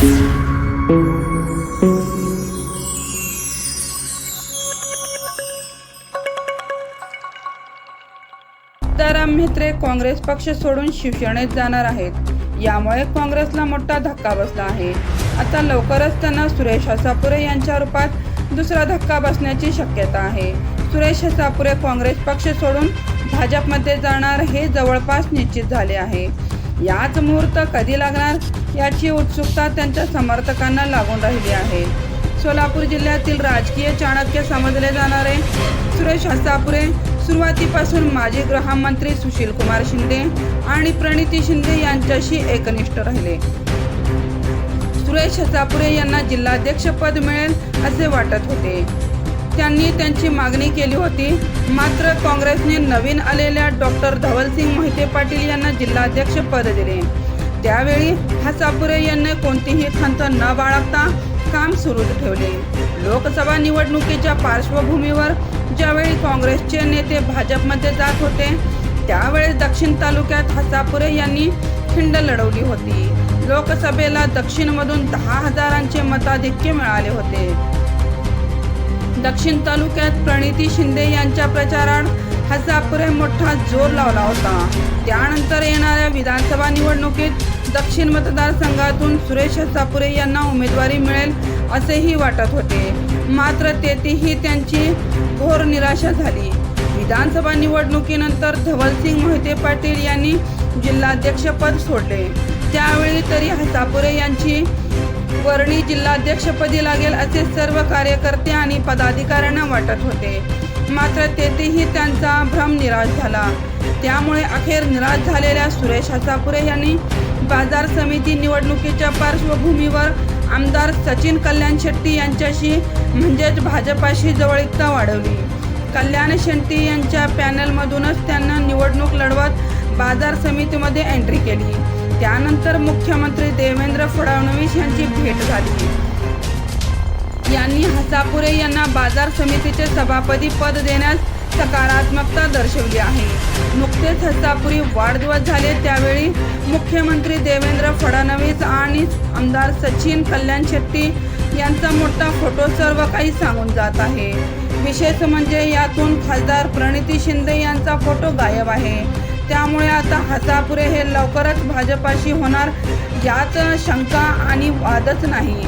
सीताराम म्हेत्रे काँग्रेस पक्ष सोडून शिवसेनेत जाणार आहेत. यामुळे काँग्रेसला मोठा धक्का बसला आहे. आता लवकरच त्यांना सुरेश हसापुरे यांच्या रूपात दुसरा धक्का बसण्याची शक्यता आहे. सुरेश हसापुरे काँग्रेस पक्ष सोडून भाजपमध्ये जाणार हे जवळपास निश्चित झाले आहे. याच मुहूर्त कधी लागणार याची उत्सुकता त्यांच्या समर्थकांना लागून राहिली आहे. सोलापूर जिल्ह्यातील राजकीय चाणक्य समजले जाणारे सुरेश हसापुरे सुरुवातीपासून माजी गृहमंत्री सुशील कुमार शिंदे आणि प्रणिती शिंदे यांच्याशी एकनिष्ठ राहिले. सुरेश हसापुरे यांना जिल्हाध्यक्षपद मिळेल असे वाटत होते. त्यांनी त्यांची मागणी केली होती. मात्र काँग्रेसने नवीन आलेल्या डॉक्टर धवलसिंग मोहिते पाटील यांना जिल्हाध्यक्ष पद दिले. त्यावेळी हसापुरे यांनी कोणतीही खंत न बाळगता काम सुरू ठेवले. लोकसभा निवडणुकीच्या पार्श्वभूमीवर ज्यावेळी काँग्रेसचे नेते भाजपमध्ये जात होते त्यावेळेस दक्षिण तालुक्यात हसापुरे यांनी खिंड लढवली होती. लोकसभेला दक्षिणमधून दहा हजारांचे मताधिक्य मिळाले होते. दक्षिण तालुक्यात प्रणिती शिंदे यांच्या प्रचारात हजापुरे मोठा जोर लावला होता. त्यानंतर येणाऱ्या विधानसभा निवडणुकीत दक्षिण मतदारसंघातून सुरेश हसापुरे यांना उमेदवारी मिळेल असेही वाटत होते. मात्र तेथेही त्यांची घोर निराशा झाली. विधानसभा निवडणुकीनंतर धवलसिंग मोहिते पाटील यांनी जिल्हाध्यक्षपद सोडले. त्यावेळी तरी हसापुरे यांची वर्णी जिल्हाध्यक्षपदी लागेल असे सर्व कार्यकर्ते आणि पदाधिकाऱ्यांना वाटत होते. मात्र तेथेही त्यांचा भ्रम निराश झाला. त्यामुळे अखेर निराश झालेल्या सुरेश हसापुरे यांनी बाजार समिती निवडणुकीच्या पार्श्वभूमीवर आमदार सचिन कल्याण शेट्टी यांच्याशी म्हणजेच भाजपाशी जवळीकता वाढवली. कल्याण शेट्टी यांच्या पॅनलमधूनच त्यांना निवडणूक लढवत बाजार समितीमध्ये एंट्री केली. त्यानंतर मुख्यमंत्री देवेंद्र फडणवीस यांची भेट झाली. यांनी हसापुरे यांना बाजार समितीचे सभापती पद देण्यास सकारात्मकता दर्शवली आहे. नुकतेच हस्तापुरी वाढदिवस झाले त्यावेळी मुख्यमंत्री देवेंद्र फडणवीस आणि आमदार सचिन कल्याण शेट्टी यांचा मोठा फोटो सर्व काही सांगून जात आहे. विशेष म्हणजे यातून खासदार प्रणिती शिंदे यांचा फोटो गायब आहे. त्यामुळे आता हसापुरे हे लवकरच भाजपाशी होणार यात शंका आणि वादच नाही.